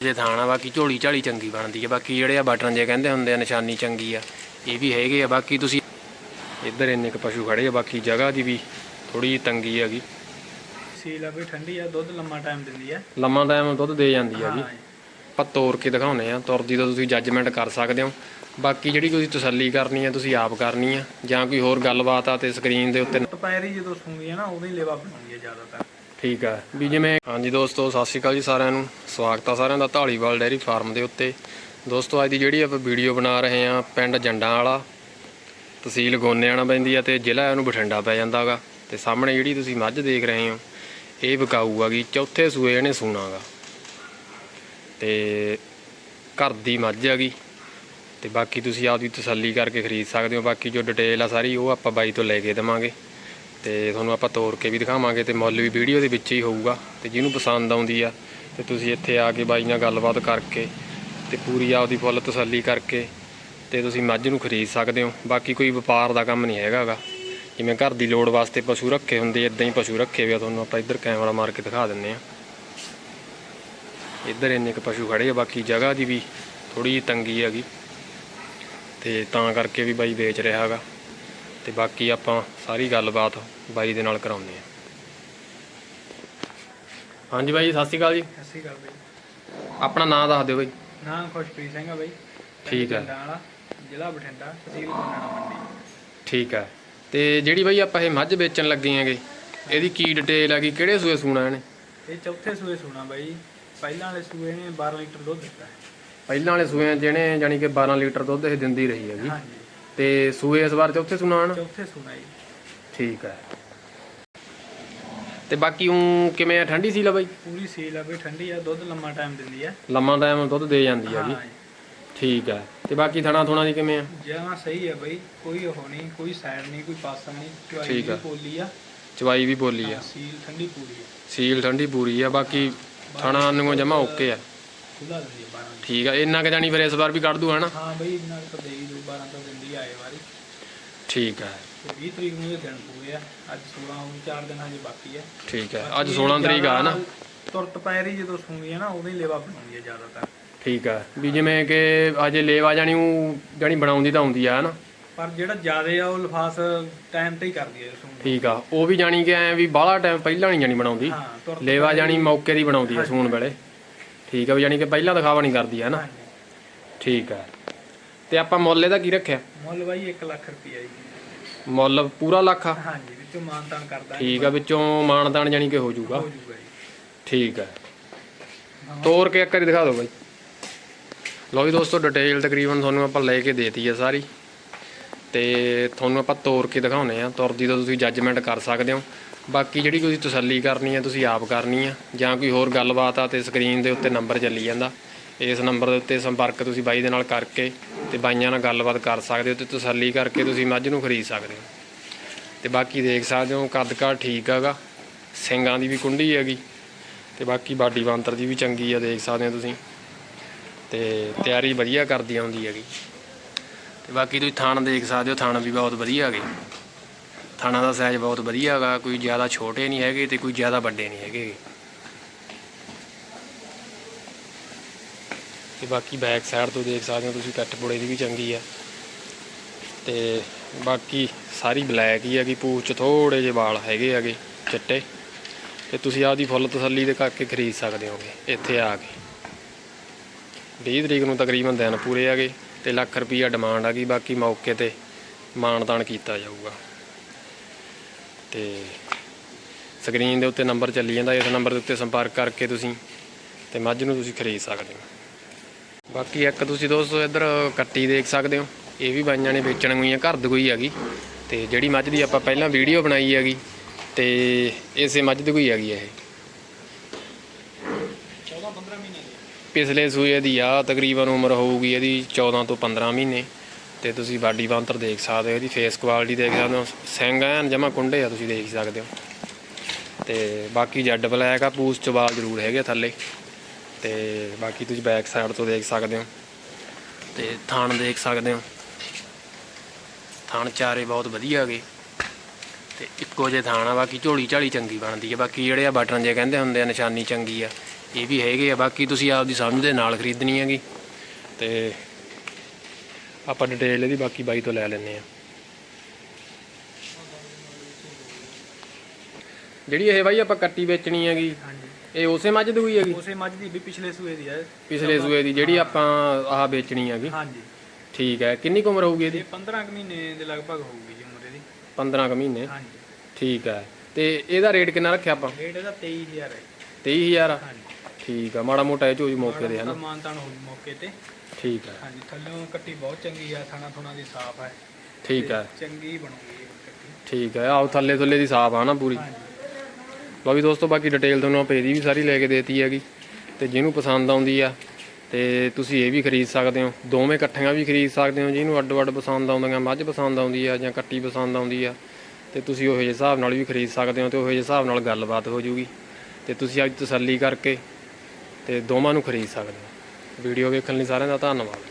ਜੇ ਥਾਣਾ ਬਾਕੀ ਝੋਲੀ ਝਾਲੀ ਚੰਗੀ ਬਣਦੀ ਹੈ ਬਾਕੀ ਜਿਹੜੇ ਆ ਬਟਨ ਜੇ ਕਹਿੰਦੇ ਹੁੰਦੇ ਆ ਨਿਸ਼ਾਨੀ ਚੰਗੀ ਆ ਇਹ ਵੀ ਹੈਗੇ ਆ। ਬਾਕੀ ਤੁਸੀਂ ਇੱਧਰ ਇੰਨੇ ਕੁ ਪਸ਼ੂ ਖੜੇ ਆ ਬਾਕੀ ਜਗ੍ਹਾ ਦੀ ਵੀ ਥੋੜੀ ਤੰਗੀ ਹੈਗੀ। ਸੀਲ ਆ ਵੀ ਠੰਡੀ ਆ ਦੁੱਧ ਲੰਮਾ ਟਾਈਮ ਦਿੰਦੀ ਆ। ਲੰਮਾ ਟਾਈਮ ਦੁੱਧ ਦੇ ਜਾਂਦੀ ਹੈਗੀ ਹਾਂ। ਆਪਾਂ ਤੋੜ ਕੇ ਦਿਖਾਉਨੇ ਆ ਤੁਰਦੀ ਤਾਂ ਤੁਸੀਂ ਜੱਜਮੈਂਟ ਕਰ ਸਕਦੇ ਹੋ। ਬਾਕੀ ਜਿਹੜੀ ਤੁਸੀਂ ਤਸੱਲੀ ਕਰਨੀ ਆ ਤੁਸੀਂ ਆਪ ਕਰਨੀ ਆ ਜਾਂ ਕੋਈ ਹੋਰ ਗੱਲਬਾਤ ਆ ਤੇ ਸਕਰੀਨ ਦੇ ਉੱਤੇ ਦੁਪਹਿਰੀ ਜਦੋਂ ਸੂੰਗੀ ਆ ਨਾ ਉਦੋਂ ਹੀ ਲੇਵਾ ਬਣਾਉਂਦੀ ਆ ਜ਼ਿਆਦਾਤਰ। ਠੀਕ ਆ। ਵੀ ਜਿਵੇਂ ਹਾਂਜੀ ਦੋਸਤੋ, ਸਤਿ ਸ਼੍ਰੀ ਅਕਾਲ ਜੀ ਸਾਰਿਆਂ ਨੂੰ। ਸਵਾਗਤ ਆ ਸਾਰਿਆਂ ਦਾ ਢਾਲੀਵਾਲ ਡੈਰੀ ਫਾਰਮ ਦੇ ਉੱਤੇ। ਦੋਸਤੋ, ਅੱਜ ਦੀ ਜਿਹੜੀ ਆਪਾਂ ਵੀਡੀਓ ਬਣਾ ਰਹੇ ਆ ਪਿੰਡ ਜੰਡਾਂ ਵਾਲਾ। ਤਹਿਸੀਲ ਗੋਨਿਆਣਾ ਪੈਂਦੀ ਆ ਤੇ ਜ਼ਿਲ੍ਹਾ ਇਹਨੂੰ ਬਠਿੰਡਾ ਪੈ ਜਾਂਦਾਗਾ। ਤੇ ਸਾਹਮਣੇ ਜਿਹੜੀ ਤੁਸੀਂ ਮੱਝ ਦੇਖ ਰਹੇ ਹੋ, ਇਹ ਵਿਕਾਊ ਆਗੀ ਚੌਥੇ ਸੂਏ ਇਹਨੇ ਸੂਣਾਗਾ। ਤੇ ਘਰ ਦੀ ਮੱਝ ਹੈਗੀ। ਤੇ ਬਾਕੀ ਤੁਸੀਂ ਆਪਦੀ ਤਸੱਲੀ ਕਰਕੇ ਖਰੀਦ ਸਕਦੇ ਹੋ। ਬਾਕੀ ਜੋ ਡਿਟੇਲ ਆ ਸਾਰੀ ਉਹ ਆਪਾਂ ਬਾਈ ਤੋਂ ਲੈ ਕੇ ਦੇਵਾਂਗੇ। ਤੇ ਤੁਹਾਨੂੰ ਆਪਾਂ ਤੋੜ ਕੇ ਵੀ ਦਿਖਾਵਾਂਗੇ ਤੇ ਮੁੱਲ ਵੀ ਵੀਡੀਓ ਦੇ ਵਿੱਚ ਹੀ ਹੋਊਗਾ ਤੇ ਜਿਹਨੂੰ ਪਸੰਦ ਆਉਂਦੀ ਆ ਤੇ ਤੁਸੀਂ ਇੱਥੇ ਆ ਕੇ ਬਾਈ ਨਾਲ ਗੱਲਬਾਤ ਕਰਕੇ ਤੇ ਪੂਰੀ ਆਪਦੀ ਫੁੱਲ ਤਸੱਲੀ ਕਰਕੇ ਤੇ ਤੁਸੀਂ ਮੱਝ ਨੂੰ ਖਰੀਦ ਸਕਦੇ ਹੋ। ਬਾਕੀ ਕੋਈ ਵਪਾਰ ਦਾ ਕੰਮ ਨਹੀਂ ਹੈਗਾਗਾ ਜਿਵੇਂ ਘਰ ਦੀ ਲੋੜ ਵਾਸਤੇ ਪਸ਼ੂ ਰੱਖੇ ਹੁੰਦੇ ਇਦਾਂ ਹੀ ਪਸ਼ੂ ਰੱਖੇ ਹੋਏ ਆ। ਤੁਹਾਨੂੰ ਆਪਾਂ ਇੱਧਰ ਕੈਮਰਾ ਮਾਰ ਕੇ ਦਿਖਾ ਦਿੰਨੇ ਆ। ਇੱਧਰ ਇੰਨੇ ਕੁ ਪਸ਼ੂ ਖੜੇ ਆ, ਬਾਕੀ ਜਗ੍ਹਾ ਦੀ ਵੀ ਥੋੜੀ ਜਿਹੀ ਤੰਗੀ ਹੈਗੀ। ਤੇ ਤਾਂ ਕਰਕੇ ਵੀ ਬਾਈ ਵੇਚ ਰਿਹਾ ਹੈਗਾ। ਤੇ ਬਾਕੀ ਆਪਾਂ ਸਾਰੀ ਗੱਲਬਾਤ ਬਾਈ ਦੇ ਨਾਲ ਕਰਾਉਂਦੇ ਆ ਹਾਂਜੀ ਬਾਈ ਸਤਿ ਸ਼੍ਰੀ ਅਕਾਲ ਜੀ। ਸਤਿ ਸ਼੍ਰੀ ਅਕਾਲ ਬਈ। ਆਪਣਾ ਨਾਮ ਦੱਸ ਦਿਓ ਬਾਈ। ਨਾਮ ਖੁਸ਼ਪ੍ਰੀਤ ਸਿੰਘ ਆ ਬਈ। ਪਿੰਡ ਠੀਕ ਆ। ਜੰਡਾਂ ਵਾਲਾ ਜ਼ਿਲ੍ਹਾ ਬਠਿੰਡਾ ਤਹਿਸੀਲ ਗੋਨਾਣਾ ਮੰਡੀ ਠੀਕ ਹੈ। ਤੇ ਜਿਹੜੀ ਬਾਈ ਆਪਾਂ ਇਹ ਮੱਝ ਵੇਚਣ ਲੱਗੇ ਆਂਗੇ ਇਹਦੀ ਕੀ ਡਿਟੇਲ ਹੈਗੀ ਕਿਹੜੇ ਸੂਏ ਸੂਣਾ ਇਹਨੇ? ਇਹ ਚੌਥੇ ਸੂਏ ਸੂਣਾ ਬਾਈ। ਪਹਿਲਾਂ ਵਾਲੇ ਸੂਏ ਨੇ 12 ਲੀਟਰ ਦੁੱਧ ਦਿੱਤਾ ਹੈ। ਪਹਿਲਾਂ ਵਾਲੇ ਸੂਏ ਜਿਹਨੇ ਜਾਨੀ ਕਿ 12 ਲੀਟਰ ਦੁੱਧ ਇਹ ਦਿੰਦੀ ਰਹੀ ਹੈਗੀ। ਹਾਂਜੀ। ਤੇ ਸੂਏ ਇਸ ਵਾਰ ਚੌਥੇ ਸੂਣਾ ਹਨ? ਚੌਥੇ ਸੂਣਾ ਜੀ। ਠੀਕ ਹੈ। ਤੇ ਬਾਕੀ ਉਹ ਕਿਵੇਂ ਆ? ਠੰਡੀ ਸੀ ਲਾ ਬਾਈ? ਪੂਰੀ ਸੀਲ ਆ ਬਈ ਠੰਡੀ ਆ ਦੁੱਧ ਲੰਮਾ ਟਾਈਮ ਦਿੰਦੀ ਆ। ਲੰਮਾ ਟਾਈਮ ਦੁੱਧ ਦੇ ਜਾਂਦੀ ਹਾਂ ਜੀ। ਠੀਕ ਹੈ। ਤੇ ਬਾਕੀ ਥਣਾ ਥੁਣਾ ਦੀ ਕਿਵੇਂ ਆ? ਜਮਾਂ ਸਹੀ ਆ ਬਈ ਕੋਈ ਉਹ ਨਹੀਂ ਕੋਈ ਸਾਈਡ ਨਹੀਂ ਕੋਈ ਪਾਸਾ ਨਹੀਂ ਚੁਆਈ ਠੀਕ ਦੀ ਆ। ਪੋਲੀ ਆ। ਚਵਾਈ ਵੀ ਬੋਲੀ ਆ। ਸੀਲ ਠੰਡੀ ਪੂਰੀ ਆ। ਸੀਲ ਠੰਡੀ ਪੂਰੀ ਆ ਬਾਕੀ ਥਣਾ ਨੂੰ ਜਮਾ ਓਕੇ ਆ। ਖੁੱਲਾ ਦਿੰਦੀ ਆ 12 ਠੀਕ ਆ ਇੰਨਾ ਕਿ ਜਾਨੀ ਫਿਰ ਇਸ ਵਾਰ ਵੀ ਕੱਢ ਦੂ ਹਨਾ? ਹਾਂ ਬਈ ਨਾਲ ਤਾਂ ਦੇਈ ਦੋ 12 ਤਾਂ ਦਿੰਦੀ ਆਏ ਵਾਰੀ। ਠੀਕ ਹੈ ਤੇ 20 ਤਰੀਕ ਨੂੰ ਇਹ ਦਿਨ ਪੂਰੇ ਆ ਅੱਜ 16 ਹੋ ਗਈ 4 ਦਿਨ ਹਜੇ ਬਾਕੀ ਆ। ਠੀਕ ਹੈ ਅੱਜ 16 ਤਰੀਕ ਆ ਨਾ ਤੁਰਤ ਪੈਰੀ ਜਦੋਂ ਸੂੰਗੀ ਆ ਨਾ ਉਦੋਂ ਹੀ ਲੇਵਾ ਬਣਾਉਂਦੀ ਆ ਜ਼ਿਆਦਾਤਰ। ਠੀਕ ਹੈ ਵੀ ਜਿਵੇਂ ਕਿ ਅਜੇ ਲੇਵਾ ਜਾਣੀ ਉਹ ਜਾਣੀ ਬਣਾਉਂਦੀ ਤਾਂ ਹੁੰਦੀ ਆ ਹਨਾ? ਪਰ ਜਿਹੜਾ ਜ਼ਿਆਦੇ ਆ ਉਹ ਲਿਫਾਸ ਟਾਈਮ ਤੇ ਹੀ ਕਰਦੀ ਆ ਸੂੰਗੀ ਠੀਕ ਆ ਉਹ ਵੀ ਜਾਣੀ ਕਿ ਐ ਵੀ ਬਾਹਲਾ ਟਾਈਮ ਪਹਿਲਾਂ ਨਹੀਂ ਜਾਣੀ ਬਣਾਉਂਦੀ। ਹਾਂ ਤੁਰਤ ਲੇਵਾ ਜਾਣੀ ਮੌਕੇ ਦੀ ਬਣਾਉਂਦੀ ਆ ਸੂਣ ਵੇਲੇ। ਠੀਕ ਆ ਵੀ ਜਾਣੀ ਕਿ ਪਹਿਲਾਂ ਦਿਖਾਵਾ ਨਹੀਂ ਕਰਦੀ ਹੈ ਨਾ। ਠੀਕ ਹੈ ਤੇ ਆਪਾਂ ਮੁੱਲ ਇਹਦਾ ਕੀ ਰੱਖਿਆ? ਮੁੱਲ ਬਾਈ 1 ਲੱਖ ਰੁਪਈਆ ਜੀ। ਮੁੱਲ ਪੂਰਾ ਲੱਖ ਆ? ਹਾਂਜੀ ਵਿੱਚੋਂ ਮਾਨਤਾਨ ਕਰਦਾ ਠੀਕ ਆ ਵਿੱਚੋਂ ਮਾਨਦਾਨ ਜਾਣੀ ਕਿ ਹੋ ਜਾਊਗਾ? ਹੋ ਜੂਗਾ ਜੀ। ਠੀਕ ਹੈ ਤੋਰ ਕੇ ਇੱਕ ਵਾਰੀ ਦਿਖਾ ਦਿਓ ਬਾਈ। ਲਓ ਵੀ ਦੋਸਤੋ ਡਿਟੇਲ ਤਕਰੀਬਨ ਤੁਹਾਨੂੰ ਆਪਾਂ ਲੈ ਕੇ ਦੇਤੀ ਹੈ ਸਾਰੀ। ਤੇ ਤੁਹਾਨੂੰ ਆਪਾਂ ਤੋਰ ਕੇ ਦਿਖਾਉਨੇ ਆ। ਤੁਰਦੀ ਤਾਂ ਤੁਸੀਂ ਜੱਜਮੈਂਟ ਕਰ ਸਕਦੇ ਹੋ। ਬਾਕੀ ਜਿਹੜੀ ਤੁਸੀਂ ਤਸੱਲੀ ਕਰਨੀ ਹੈ ਤੁਸੀਂ ਆਪ ਕਰਨੀ ਆ, ਜਾਂ ਕੋਈ ਹੋਰ ਗੱਲਬਾਤ ਆ ਤੇ ਸਕਰੀਨ ਦੇ ਉੱਤੇ ਨੰਬਰ ਚੱਲੀ ਜਾਂਦਾ। ਇਸ ਨੰਬਰ ਦੇ ਉੱਤੇ ਸੰਪਰਕ ਤੁਸੀਂ ਬਾਈ ਦੇ ਨਾਲ ਕਰਕੇ ਤੇ ਬਾਈਆਂ ਨਾਲ ਗੱਲਬਾਤ ਕਰ ਸਕਦੇ ਹੋ ਤੇ ਤਸੱਲੀ ਕਰਕੇ ਤੁਸੀਂ ਮੱਝ ਨੂੰ ਖਰੀਦ ਸਕਦੇ ਹੋ। ਤੇ ਬਾਕੀ ਦੇਖ ਸਕਦੇ ਹੋ ਕੱਦ ਕਾਠ ਠੀਕ ਹੈਗਾ, ਸਿੰਗਾਂ ਦੀ ਵੀ ਕੁੰਡੀ ਹੈਗੀ, ਤੇ ਬਾਕੀ ਬਾਡੀ ਬਾਂਤਰ ਦੀ ਵੀ ਚੰਗੀ ਆ, ਦੇਖ ਸਕਦੇ ਹੋ ਤੁਸੀਂ। ਤੇ ਤਿਆਰੀ ਵਧੀਆ ਕਰਦੀ ਆਉਂਦੀ ਹੈਗੀ। ਤੇ ਬਾਕੀ ਤੁਸੀਂ ਥਾਣ ਦੇਖ ਸਕਦੇ ਹੋ, ਥਾਣ ਵੀ ਬਹੁਤ ਵਧੀਆ ਹੈਗੇ। ਥਾਣਾ ਦਾ ਸਾਈਜ਼ ਬਹੁਤ ਵਧੀਆ ਹੈਗਾ ਕੋਈ ਜ਼ਿਆਦਾ ਛੋਟੇ ਨਹੀਂ ਹੈਗੇ ਤੇ ਕੋਈ ਜ਼ਿਆਦਾ ਵੱਡੇ ਨਹੀਂ ਹੈਗੇ। ਤੇ ਬਾਕੀ ਬੈਕ ਸਾਈਡ ਤੋਂ ਦੇਖ ਸਕਦੇ ਹੋ ਤੁਸੀਂ, ਕੱਟ ਪੁੜੇ ਦੀ ਵੀ ਚੰਗੀ ਆ। ਤੇ ਬਾਕੀ ਸਾਰੀ ਬਲੈਕ ਹੀ ਹੈਗੀ ਪੂਛ 'ਚ ਥੋੜੇ ਜਿਹੇ ਵਾਲ ਹੈਗੇ ਹੈਗੇ ਚਿੱਟੇ। ਤੇ ਤੁਸੀਂ ਆਪਦੀ ਫੁੱਲ ਤਸੱਲੀ ਦੇ ਕਰਕੇ ਖਰੀਦ ਸਕਦੇ ਹੋਗੇ, ਇੱਥੇ ਆ ਕੇ। 20 ਤਰੀਕ ਨੂੰ ਤਕਰੀਬਨ ਦਿਨ ਪੂਰੇ ਹੈਗੇ ਤੇ ਲੱਖ ਰੁਪਈਆ ਡਿਮਾਂਡ ਆ ਗਈ ਬਾਕੀ ਮੌਕੇ ਤੇ ਮਾਨਤਾਨ ਕੀਤਾ ਜਾਊਗਾ। ਤੇ ਸਕਰੀਨ ਦੇ ਉੱਤੇ ਨੰਬਰ ਚੱਲੀ ਜਾਂਦਾ ਇਸ ਨੰਬਰ ਦੇ ਉੱਤੇ ਸੰਪਰਕ ਕਰਕੇ ਤੁਸੀਂ ਤੇ ਮੱਝ ਨੂੰ ਤੁਸੀਂ ਖਰੀਦ ਸਕਦੇ ਹੋ। ਬਾਕੀ ਇੱਕ ਤੁਸੀਂ ਦੋਸਤੋ ਇੱਧਰ ਕੱਟੀ ਦੇਖ ਸਕਦੇ ਹੋ ਇਹ ਵੀ ਬਾਈਆਂ ਨੇ ਵੇਚਣ ਗਈਆਂ ਘਰ ਦੀ ਕੋਈ ਹੈਗੀ। ਤੇ ਜਿਹੜੀ ਮੱਝ ਦੀ ਆਪਾਂ ਪਹਿਲਾਂ ਵੀਡੀਓ ਬਣਾਈ ਹੈਗੀ ਤੇ ਇਸੇ ਮੱਝ ਦੀ ਕੋਈ ਹੈਗੀ ਇਹ। 14 15 ਮਹੀਨੇ ਦੀ। ਪਿਛਲੇ ਸੂਏ ਦੀ ਆ ਤਕਰੀਬਨ ਉਮਰ ਹੋਊਗੀ ਇਹਦੀ 14 ਤੋਂ 15 ਮਹੀਨੇ। ਤੇ ਤੁਸੀਂ ਬਾਡੀ ਬਾਂਤਰ ਦੇਖ ਸਕਦੇ ਹੋ ਇਹਦੀ ਫੇਸ ਕੁਆਲਿਟੀ ਦੇਖ ਸਕਦੇ ਹੋ, ਸਿੰਘ ਐਨ ਜਮਾ ਕੁੰਡੇ ਆ ਤੁਸੀਂ ਦੇਖ ਸਕਦੇ ਹੋ। ਤੇ ਬਾਕੀ ਜੈਡ ਬਲੈਕ ਆ ਪੂਛ ਚ ਵਾਲ ਜ਼ਰੂਰ ਹੈਗੇ ਥੱਲੇ। ਤੇ ਬਾਕੀ ਤੁਸੀਂ ਬੈਕ ਸਾਈਡ ਤੋਂ ਦੇਖ ਸਕਦੇ ਹੋ। ਤੇ ਥਾਣ ਦੇਖ ਸਕਦੇ ਹੋ। ਥਾਣ ਚਾਰੇ ਬਹੁਤ ਵਧੀਆ ਹੈਗੇ। ਤੇ ਇੱਕੋ ਜਿਹੇ ਥਾਣ ਆ, ਬਾਕੀ ਝੋਲੀ ਝਾਲੀ ਚੰਗੀ ਬਣਦੀ ਹੈ ਬਾਕੀ ਜਿਹੜੇ ਆ ਬਟਨ ਜੇ ਕਹਿੰਦੇ ਹੁੰਦੇ ਆ, ਨਿਸ਼ਾਨੀ ਚੰਗੀ ਆ। ਇਹ ਵੀ ਹੈਗੇ ਆ। ਬਾਕੀ ਤੁਸੀਂ ਆਪਦੀ ਸਮਝ ਦੇ ਨਾਲ ਖਰੀਦਣੀ ਹੈਗੀ। ਤੇ ਆਪਾਂ ਡਿਟੇਲ ਇਹਦੀ ਬਾਕੀ ਬਾਈ ਤੋਂ ਲੈ ਲੈਂਦੇ ਆ ਜਿਹੜੀ ਇਹ ਬਾਈ ਆਪਾਂ ਕੱਟੀ ਵੇਚਣੀ ਹੈਗੀ ਹਾਂਜੀ। ਇਹ ਉਸੇ ਮੱਝ ਦੀ ਹੋਈ ਹੈਗੀ? ਉਸੇ ਮੱਝ ਦੀ ਵੀ ਪਿਛਲੇ ਸੂਏ ਦੀ ਹੈ ਪਿਛਲੇ ਸੂਏ ਦੀ ਜਿਹੜੀ ਆਪਾਂ ਆਹ ਵੇਚਣੀ ਹੈਗੀ। ਹਾਂਜੀ। ਠੀਕ ਹੈ ਕਿੰਨੀ ਕੁ ਉਮਰ ਹੋਊਗੀ ਇਹਦੀ? ਇਹ 15 ਕੁ ਮਹੀਨੇ ਦੇ ਲਗਭਗ ਹੋਊਗੀ ਜੀ ਉਮਰ ਇਹਦੀ। 15 ਕੁ ਮਹੀਨੇ? ਹਾਂਜੀ। ਠੀਕ ਹੈ ਤੇ ਇਹਦਾ ਰੇਟ ਕਿੰਨਾ ਰੱਖਿਆ ਆਪਾਂ? ਰੇਟ ਇਹਦਾ 23000 ਹੈ। 23000 ਹਾਂਜੀ। ਠੀਕ ਆ ਮਾੜਾ ਮੋਟਾ ਇਹ ਚੋਜ ਮੌਕੇ ਦੇ ਹਨਾ? ਮਾਨਤਾਨ ਹੋ ਗਈ ਮੌਕੇ ਤੇ। ਠੀਕ ਹੈ ਹਾਂਜੀ ਥੱਲੋਂ ਕੱਟੀ ਬਹੁਤ ਚੰਗੀ ਆ ਥਾਣਾ ਥੁਣਾ ਦੀ ਸਾਫ਼ ਹੈ ਠੀਕ ਹੈ ਚੰਗੀ ਬਣੂਗੀ ਇਹ ਕੱਟੀ। ਠੀਕ ਹੈ ਆਹ ਥੱਲੇ ਥੱਲੇ ਦੀ ਸਾਫ਼ ਆ ਨਾ ਪੂਰੀ। ਲਓ ਵੀ ਦੋਸਤੋ ਬਾਕੀ ਡਿਟੇਲ ਤੁਹਾਨੂੰ ਆਪਾਂ ਇਹਦੀ ਵੀ ਸਾਰੀ ਲੈ ਕੇ ਦੇਤੀ ਹੈਗੀ। ਤੇ ਜਿਹਨੂੰ ਪਸੰਦ ਆਉਂਦੀ ਆ ਤੇ ਤੁਸੀਂ ਇਹ ਵੀ ਖਰੀਦ ਸਕਦੇ ਹੋ। ਦੋਵੇਂ ਇਕੱਠੀਆਂ ਵੀ ਖਰੀਦ ਸਕਦੇ ਹੋ ਜਿਹਨੂੰ ਅੱਡ-ਅੱਡ ਪਸੰਦ ਆਉਂਦੀਆਂ ਮੱਝ ਪਸੰਦ ਆਉਂਦੀ ਆ ਜਾਂ ਕੱਟੀ ਪਸੰਦ ਆਉਂਦੀ ਆ ਤੇ ਤੁਸੀਂ ਉਹੋ ਜਿਹੇ ਹਿਸਾਬ ਨਾਲ ਵੀ ਖਰੀਦ ਸਕਦੇ ਹੋ ਤੇ ਉਹੋ ਜਿਹੇ ਹਿਸਾਬ ਨਾਲ ਗੱਲਬਾਤ ਹੋ ਜੂਗੀ। ਤੇ ਤੁਸੀਂ ਅੱਜ ਤਸੱਲੀ ਕਰਕੇ ਤੇ ਦੋਵਾਂ ਨੂੰ ਖਰੀਦ ਸਕਦੇ ਹੋ। ਵੀਡੀਓ ਵੇਖਣ ਲਈ ਸਾਰਿਆਂ ਦਾ ਧੰਨਵਾਦ।